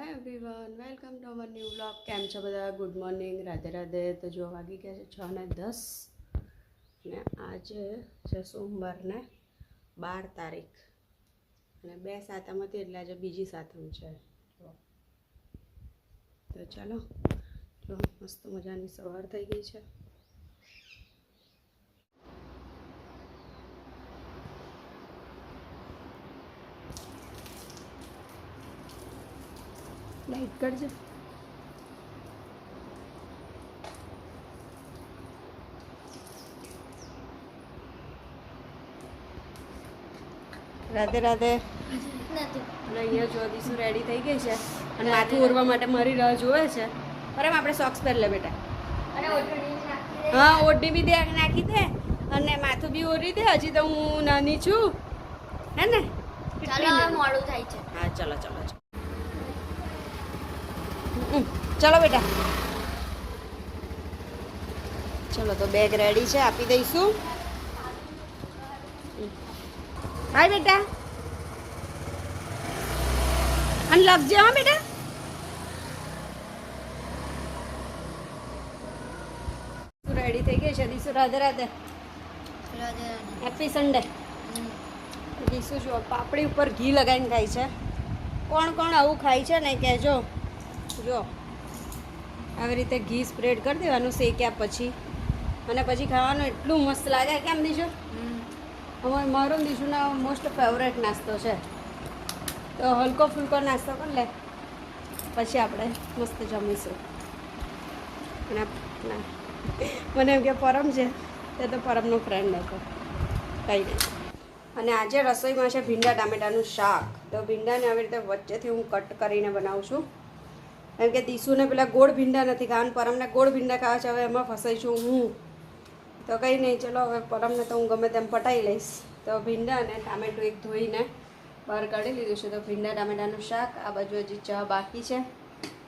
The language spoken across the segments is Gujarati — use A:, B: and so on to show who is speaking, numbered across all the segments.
A: Hi everyone welcome to our new blog કેમ છો બધા? Good morning Radhe Radhe. તો જો વાગી ગયા છે છ ને દસ ને આજે છે સોમવારને બાર તારીખ. અને બે સાતમ હતી એટલે આજે બીજી સાતમ છે. તો ચાલો, જો મસ્ત મજાની સવાર થઈ ગઈ છે. લાઈટ કરજો રાધે રાધે. અહીંયા જો દીસુ રેડી થઈ ગઈ છે અને માથું ઓરવા માટે મારી રાહ જોવે છે. અરે આપણે સોક્સ પહેર લે બેટા. હા ઓઢી બી દે નાખી દે. અને માથું બી ઓરી દે. હજી તો હું નાની છું. હે ને?
B: મોડું થાય છે.
A: હા ચલો ચલો ચલો. ચલો બેટા. ચલો તો બેગ રેડી છે આપી દઈશું. હાય બેટા. અને લખજે હા બેટા. રેડી થઈ ગઈ છે દીસુ રાધે રાધે. હેપી સન્ડે દીસુ જો પાપડી ઉપર ઘી લગાવીને ખાય છે. કોણ કોણ આવું ખાય છે ને કહેજો. જો આવી રીતે ઘી સ્પ્રેડ કરી દેવાનું શેક્યા પછી. અને પછી ખાવાનું એટલું મસ્ત લાગે. કેમ દીશું અમારે મારો ને મોસ્ટ ફેવરેટ નાસ્તો છે. તો હલકો ફૂલકો નાસ્તો કરી લે. પછી આપણે મસ્ત જમીશું. અને મને એમ કે પરમ છે તે તો પરમનો ફ્રેન્ડ હતો. કંઈ નહીં. અને આજે રસોઈમાં છે ભીંડા ટામેટાનું શાક. તો ભીંડાને આવી રીતે વચ્ચેથી હું કટ કરીને બનાવું છું. કેમ કે દીસુને પેલા ગોળ ભીંડા નથી ખાવાનું પરમને ગોળ ભીંડા ખાવા છે, હવે એમાં ફસાઈ છું હું. તો કંઈ નહીં, ચલો, હવે પરમને તો હું ગમે તેમ પટાઈ લઈશ. તો ભીંડા અને ટામેટું એક ધોઈને બહાર કાઢી લીધું છે. તો ભીંડા, ટામેટાનું શાક, આ બાજુ હજી ચા બાકી છે.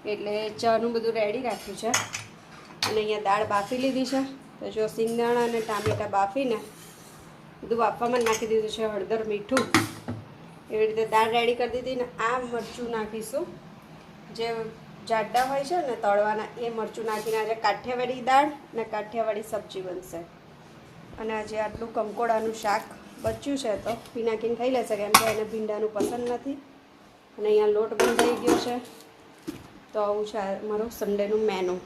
A: એટલે ચાનું બધું રેડી રાખ્યું છે. અને અહીંયા દાળ બાફી લીધી છે. તો જો સિંગદાણા અને ટામેટાં બાફીને બધું બાફવામાં નાખી દીધું છે, હળદર, મીઠું. એવી રીતે દાળ રેડી કરી દીધી ને આ મરચું નાખીશું. જે જાડા હોય છે ને તળવાના, એ મરચું નાખીને આજે કાઠિયાવાડી દાળ ને કાઠિયાવાડી સબ્જી બનશે. અને આજે આટલું કંકોડાનું શાક બચ્યું છે તો પી ખાઈ લેશે, કેમ કે એને ભીંડાનું પસંદ નથી. અને અહીંયા લોટ બંધાઈ ગયો છે. તો આવું છે મારું સન્ડેનું મેનુ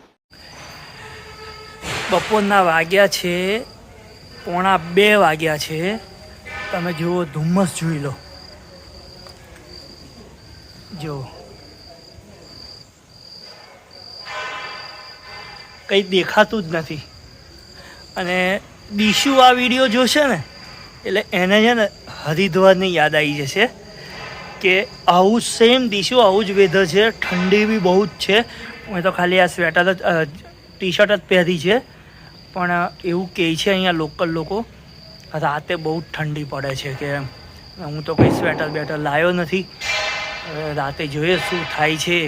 C: બપોરના વાગ્યા છે, પોણા બે વાગ્યા છે. તમે જુઓ, ધુમ્મસ જોઈ લો. જો કંઈ દેખાતું જ નથી. અને દીશુ આ વીડિયો જોશે ને, એટલે એને છે ને હરિદ્વારની યાદ આવી જશે કે આવું સેમ દીશુ આવું જ વેધર છે, ઠંડી બી બહુ જ છે. મેં તો ખાલી આ સ્વેટર જ ટી શર્ટ જ પહેરી છે. પણ એવું કહે છે અહીંયા લોકલ લોકો, રાતે બહુ ઠંડી પડે છે કે હું તો કંઈ સ્વેટર બેટર લાવ્યો નથી. રાતે જોઈએ શું થાય છે.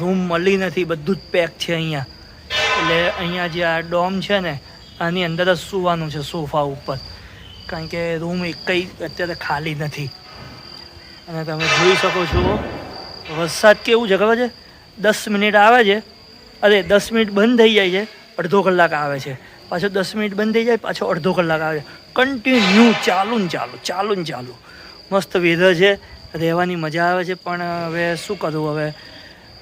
C: રૂમ મળી નથી, બધું જ પેક છે અહીંયા. એટલે અહીંયા જે આ ડોમ છે ને, આની અંદર જ સૂવાનું છે સોફા ઉપર. કારણ કે રૂમ એકઈ અત્યારે ખાલી નથી. અને તમે જોઈ શકો છો, વરસાદ કેવું છે, ખબર છે? દસ મિનિટ આવે છે. અરે, દસ મિનિટ બંધ થઈ જાય છે, અડધો કલાક આવે છે. પાછો દસ મિનિટ બંધ થઈ જાય, પાછો અડધો કલાક આવે છે. કન્ટિન્યુ ચાલુ ને ચાલુ ચાલુ ને ચાલુ. મસ્ત વેધર છે, રહેવાની મજા આવે છે, પણ હવે શું કરવું હવે?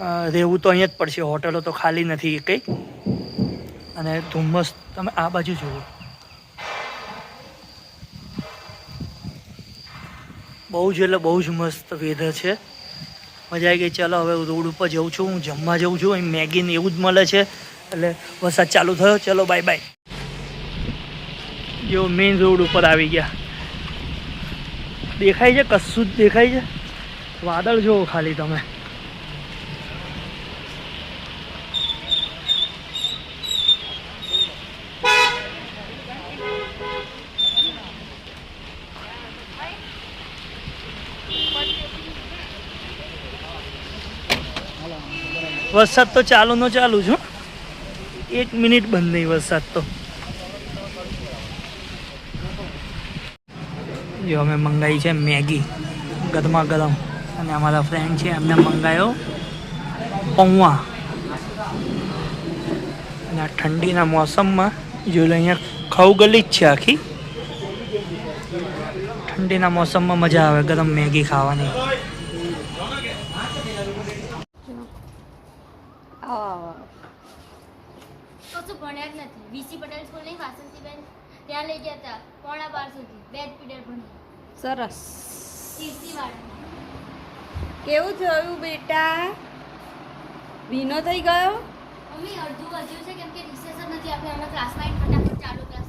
C: રહેવું તો અહીંયા જ પડશે, હોટલો તો ખાલી નથી કંઈ અને ધુમ્મસ તમે આ બાજુ જુઓ. બહુ જ એટલે બહુ જ મસ્ત વેધર છે. મજા આવી ગઈ. ચાલો, હવે રોડ ઉપર જઉં છું. હું જમવા જઉં છું. અહીં મેગી ને એવું જ મળે છે. એટલે વરસાદ ચાલુ થયો. ચલો બાય બાય જો મેઇન રોડ ઉપર આવી ગયા. દેખાય છે? કશું જ દેખાય છે? વાદળ જુઓ ખાલી તમે. વરસાદ તો ચાલુ નો ચાલુ છું એક મિનિટ બંધ નહીં વરસાદ તો. જો અમે મંગાવી છે મેગી ગરમા ગરમ અને અમારા ફ્રેન્ડ છે, એમને મંગાવ્યો પૌવા. અને આ ઠંડીના મોસમમાં જોઈ લો અહીંયા ખાવ ગલી જ છે આખી. ઠંડીના મોસમમાં મજા આવે ગરમ મેગી ખાવાની
A: આવો આવો
B: કશું ભણ્યા જ નથી વીસી પટેલ સ્કૂલ નહીં વાસંતીબેન ત્યાં લઈ ગયા હતા પોણા બાર સુધી બે જ પીરિયડ ભણી
A: સરસ કેવું થયું બેટા? ભીનો થઈ ગયો?
B: મમ્મી અડધું વધ્યું છે કેમ કે રિસેસ નથી આપણે હમણાં ક્લાસમાં આવીને ફટાફટ ચાલુ ક્લાસ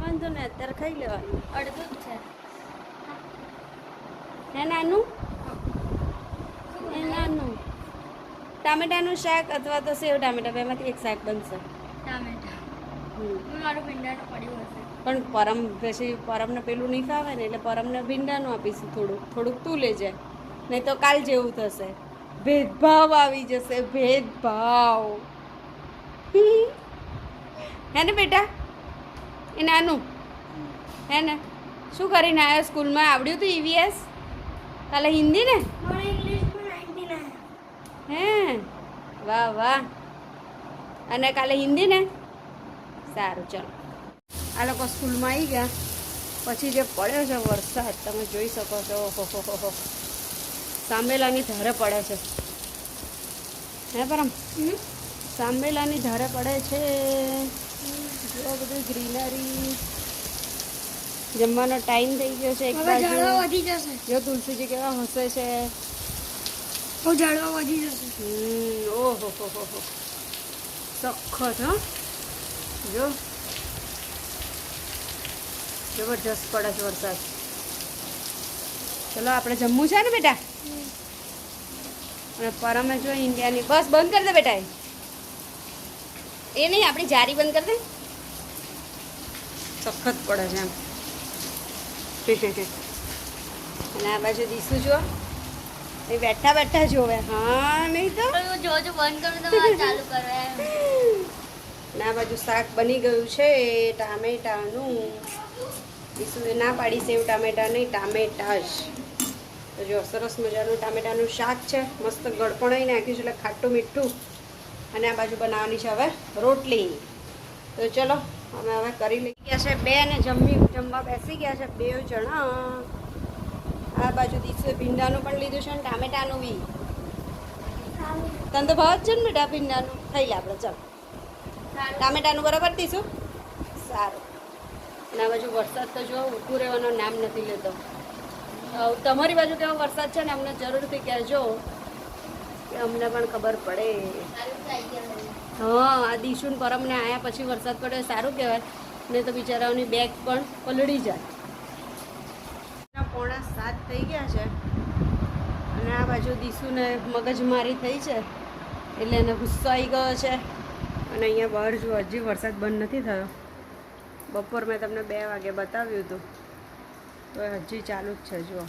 A: વાંધો ને અત્યારે ખાઈ લેવાનું.
B: અડધું જ છે.
A: હે નાનું? હે નાનું? ટામેટાનું શાક અથવા તો સેવ ટામેટા બેમાંથી એક શાક બનશે.
B: ટામેટા. મારું ભીંડાનું પડ્યું હશે.
A: પણ પરમ પછી પરમને પેલું નહીં ફાવે ને એટલે પરમને ભીંડાનું આપીશું થોડુંક. થોડુંક તું લેજે. નહીં તો કાલ જેવું થશે. ભેદભાવ આવી જશે ભેદભાવ. હે ને બેટા? એ નાનું. હે ને? શું કરીને આવ્યો સ્કૂલમાં? આવડ્યું હતું ઈવીએસ કાલે હિન્દી ને? હે? વાહ વાહ. અને કાલે હિન્દી ને? સારું ચલો. આ લોકો સ્કૂલમાં આવી ગયા. પછી જે પડ્યો છે વરસાદ તમે જોઈ શકો છો. ઓહો હો હો ધારે પડે છે. હે પરમ? સાંબેલાની ધારે પડે છે. જો બધું ગ્રીનરી. જમવાનો ટાઈમ થઈ ગયો છે એક બાજુ. જો તુલસીજી કેવા હસે છે.
B: ઝાડવા વધી જશે.
A: ઓહો હો હો. સખત હો. જો. જબરજસ્ત પડે છે વરસાદ. ચલો, આપણે જમવું છે ને બેટા? અને પરમે જો ઇન્ડિયાની બસ, બંધ કરી દે બેટા એ. નહીં, આપણી જારી બંધ કરી દે. સખત પડે છે એમ. અને આ બાજુ દીસું જો એ બેઠા બેઠા જોવે. હા, નહીં તો?
B: જો બંધ કરું ચાલુ કરો
A: અને આ બાજુ શાક બની ગયું છે ટામેટાનું. ઈસુએ ના પાડી સેવ ટામેટા નહીં ટામેટા જ. તો જો સરસ મજાનું ટામેટાનું શાક છે મસ્ત ગળપણ નાખ્યું છે એટલે ખાટું મીઠું. અને આ બાજુ બનાવવાની છે હવે રોટલી. તો ચલો અમે હવે કરી લઈ ગયા છે બે ને જમી જમવા બેસી ગયા છે બે જણા. આ બાજુ દીસુએ ભીંડાનું પણ લીધું છે અને ટામેટાનું બી. તને તો ભાવ જ છે ને બેટા ભીંડાનું? થઈ લે આપણે ચાલ. ટામેટાનું બરાબર દીશું સારું. અને આ બાજુ વરસાદ તો જો ઊભું રહેવાનું નામ નથી લેતો. તમારી બાજુ કેવો વરસાદ છે ને અમને જરૂરથી કહેજો. કે અમને પણ ખબર પડે. હા આ દીશુન પરમને આયા પછી વરસાદ પડે સારું કહેવાય. નહીં તો બિચારાઓની બેગ પણ પલળી જાય. પોણા સાત થઈ ગયા છે. અને આ બાજુ દીશુને મગજમારી થઈ છે. એટલે એને ગુસ્સો આવી ગયો છે. અને અહીંયા બહાર જો હજી વરસાદ બંધ નથી થયો. બપોર મેં તમને બે વાગે બતાવ્યું હતું. તો હજી ચાલુ જ છે, જુઓ.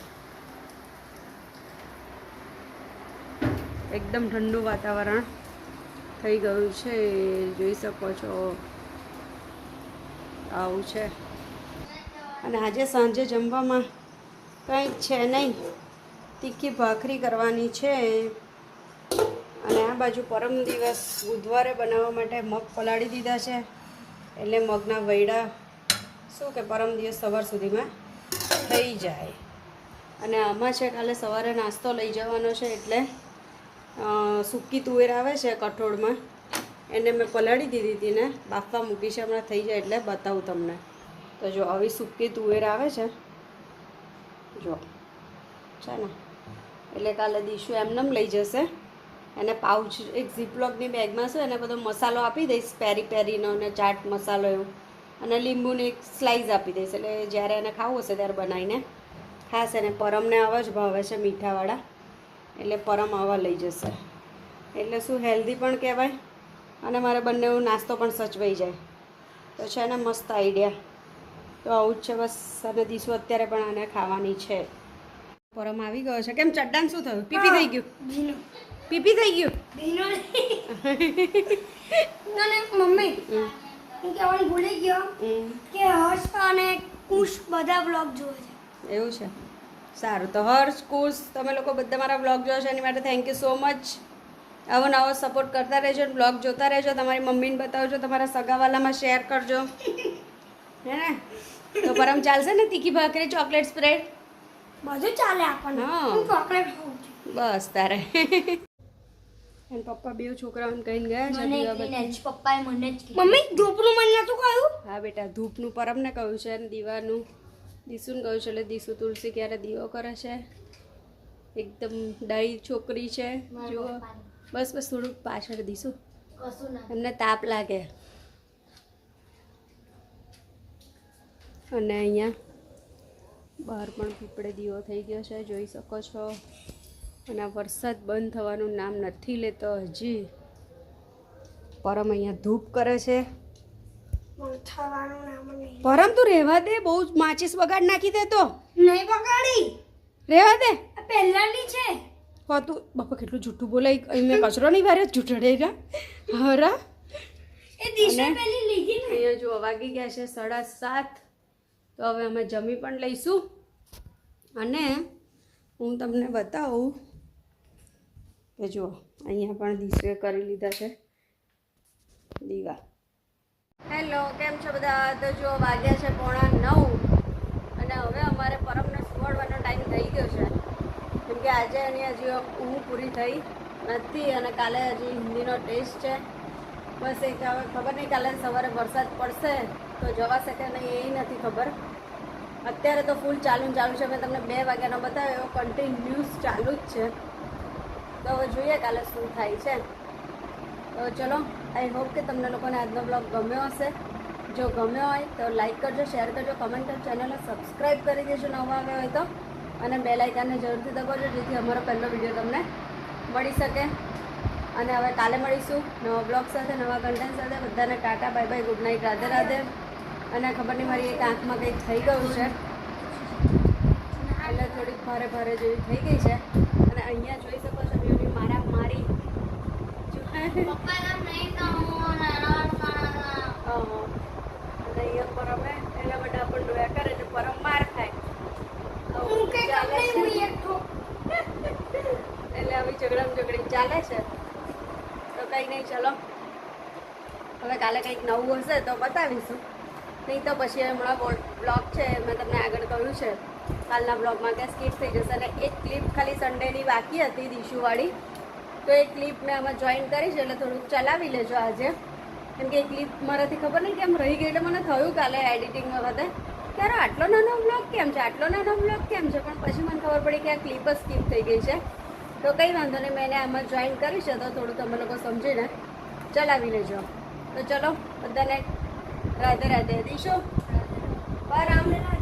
A: એકદમ ઠંડુ વાતાવરણ થઈ ગયું છે, જોઈ શકો છો. આવું છે. અને આજે સાંજે જમવામાં કંઈ છે નહીં. તીખી ભાખરી કરવાની છે. બાજુ પરમ દિવસ બુધવારે બનાવવા માટે મગ પલાળી દીધા છે. એટલે મગના વૈડા શું કે પરમ દિવસ સવાર સુધીમાં થઈ જાય. અને આમાં છે કાલે સવારે નાસ્તો લઈ જવાનો છે એટલે સૂકી તુવેર આવે છે કઠોળમાં. એને મેં પલાળી દીધી હતી ને, બાફવા મૂકી છે, હમણાં થઈ જાય એટલે બતાવું તમને. તો જો આવી સૂકી તુવેર આવે છે, જો, છે ને? એટલે કાલે દીશું એમનેમ લઈ જશે. એને પાઉચ એક ઝીપલોકની બેગમાં શું એને બધો મસાલો આપી દઈશ પેરી પેરીનો અને ચાટ મસાલો એવું. અને લીંબુની એક સ્લાઇસ આપી દઈશ એટલે જ્યારે એને ખાવું હશે ત્યારે બનાવીને ખાસ એને પરમને આવા જ ભાવે છે મીઠાવાળા. એટલે પરમ આવા લઈ જશે. એટલે શું હેલ્ધી પણ કહેવાય અને મારે બંને નાસ્તો પણ સચવાઈ જાય. તો છે ને મસ્ત આઈડિયા તો આવું જ છે બસ અને દીસુ અત્યારે પણ આને ખાવાની છે. પરમ આવી ગયો છે. કેમ ચડ્ડાને શું થયું? પીપી થઈ ગયું? પીપી થઈ ગયું?
D: મમ્મી. હું કહેવાનું ભૂલી ગયો કે હર્ષ અને કુશ બધા બ્લોગ જોવે છે.
A: એવું છે. સારું. તો હર્ષ કુશ તમે લોકો બધા મારા બ્લોગ જોવો છે એની માટે થેન્ક યુ સો મચ આવો નવો સપોર્ટ કરતા રહેજો બ્લોગ જોતા રહેજો. તમારી મમ્મીને બતાવજો તમારા સગાવાલામાં શેર કરજો. હે ને? તો પરમ ચાલશે ને તીખી ભાખરી ચોકલેટ સ્પ્રેડ
D: બધું ચાલે આપણને.
A: હા.
D: હું ચોકલેટ
A: બસ તારે. એન પપ્પા બે છોકરાઓને કહીને ગયા છે
B: મને પપ્પાએ જ
D: મમ્મી ધૂપનું મન નતું કહ્યું?
A: હા બેટા ધૂપનું પરમને કહ્યું છે અને દીવાનું. દીસુને કહ્યું છે એટલે દીસુ તુલસી ક્યારે દીવો કરે છે? એકદમ ડાઈ છોકરી છે
B: જો
A: જુઓ. બસ બસ થોડુંક પાછળ દીસુ એમને તાપ લાગે. અને અહીંયા બહાર પણ પીપળે દીવો થઈ ગયો છે જોઈ શકો છો. અને આ વરસાદ બંધ થવાનું નામ નથી લેતો હજી. પરમ અહીંયા ધૂપ કરે છે. પરમ તું રહેવા દે બહુ માચીસ બગાડ નાખી દે તો.
D: નહીં બગાડી.
A: રહેવા દે.
D: આ પહેલાની છે.
A: હો તું બાપા કેટલું જૂઠું બોલાય. અહીં મેં કચરો નહીં વાર્યો જૂઠડેગા હરા
D: એ દિશા પેલી લીધી ને.
A: અહીંયા જો વાગી ગયા છે સાડા સાત. તો હવે અમે જમી પણ લઈશું. અને હું તમને બતાવું કે જુઓ, અહીંયા પણ દીસે કરી લીધા છે. દીવા. હેલો કેમ છો બધા? તો જો વાગ્યા છે પોણા નવ. અને હવે અમારે પરમને સુવડવાનો ટાઈમ થઈ ગયો છે. કેમ કે આજે એની હજી ઊંઘ પૂરી થઈ નથી અને કાલે હજી હિન્દીનો ટેસ્ટ છે. બસ એક હવે ખબર નહીં, કાલે સવારે વરસાદ પડશે તો જવાશે કે નહીં, એ નથી ખબર. અત્યારે તો ફૂલ ચાલુ ચાલુ છે. મેં તમને બે વાગ્યાનો બતાવ્યો કન્ટિન્યુઅસ ચાલુ જ છે. તો હવે જોઈએ કાલે શું થાય છે. તો ચલો આઈ હોપ કે તમને લોકોને આજનો બ્લોગ ગમ્યો હશે. જો ગમ્યો હોય તો લાઈક કરજો શેર કરજો કમેન્ટ કરજો ચેનલને સબસ્ક્રાઈબ કરી દેજો નવા આવ્યો હોય તો. અને બે લાઇકાને જરૂરથી દબાવજો, જેથી અમારો પહેલો વીડિયો તમને મળી શકે. અને હવે કાલે મળીશું નવા બ્લોગ સાથે, નવા કન્ટેન્ટ સાથે. બધાને tata bye bye good night Radhe Radhe. અને ખબર નહીં મારી એક આંખમાં કંઈક થઈ ગયું છે. એટલે થોડીક ભારે ભારે જેવી થઈ ગઈ છે. અને અહીંયા જોઈ શકો છો ચાલે છે. તો કંઈ નહીં, ચલો. હવે કાલે કંઈક નવું હશે તો બતાવીશું. નહીં તો પછી હમણાં બ્લોગ છે, મેં તમને આગળ કહ્યું છે. કાલના બ્લોગમાં કે સ્કીપ થઈ જશે અને એક ક્લિપ ખાલી સન્ડેની બાકી હતી દીશુવાળી. તો એ ક્લિપ મેં આમાં જોઈન કરી છે, એટલે થોડુંક ચલાવી લેજો આજે. કેમ કે એ ક્લિપ મારાથી ખબર નહીં કેમ રહી ગઈ, એટલે મને થયું કાલે એડિટિંગ વખતે ત્યારે આટલો નાનો બ્લોગ કેમ છે? આટલો નાનો બ્લોગ કેમ છે? પણ પછી મને ખબર પડી કે આ ક્લિપ જ સ્કીપ થઈ ગઈ છે. તો કંઈ વાંધો નહીં, મેં એને આમાં જોઈન કરી છે, તો થોડું તમે લોકો સમજીને ચલાવી લેજો. તો ચલો, બધાને રાધે રાધે દીશો રામ
D: રાધે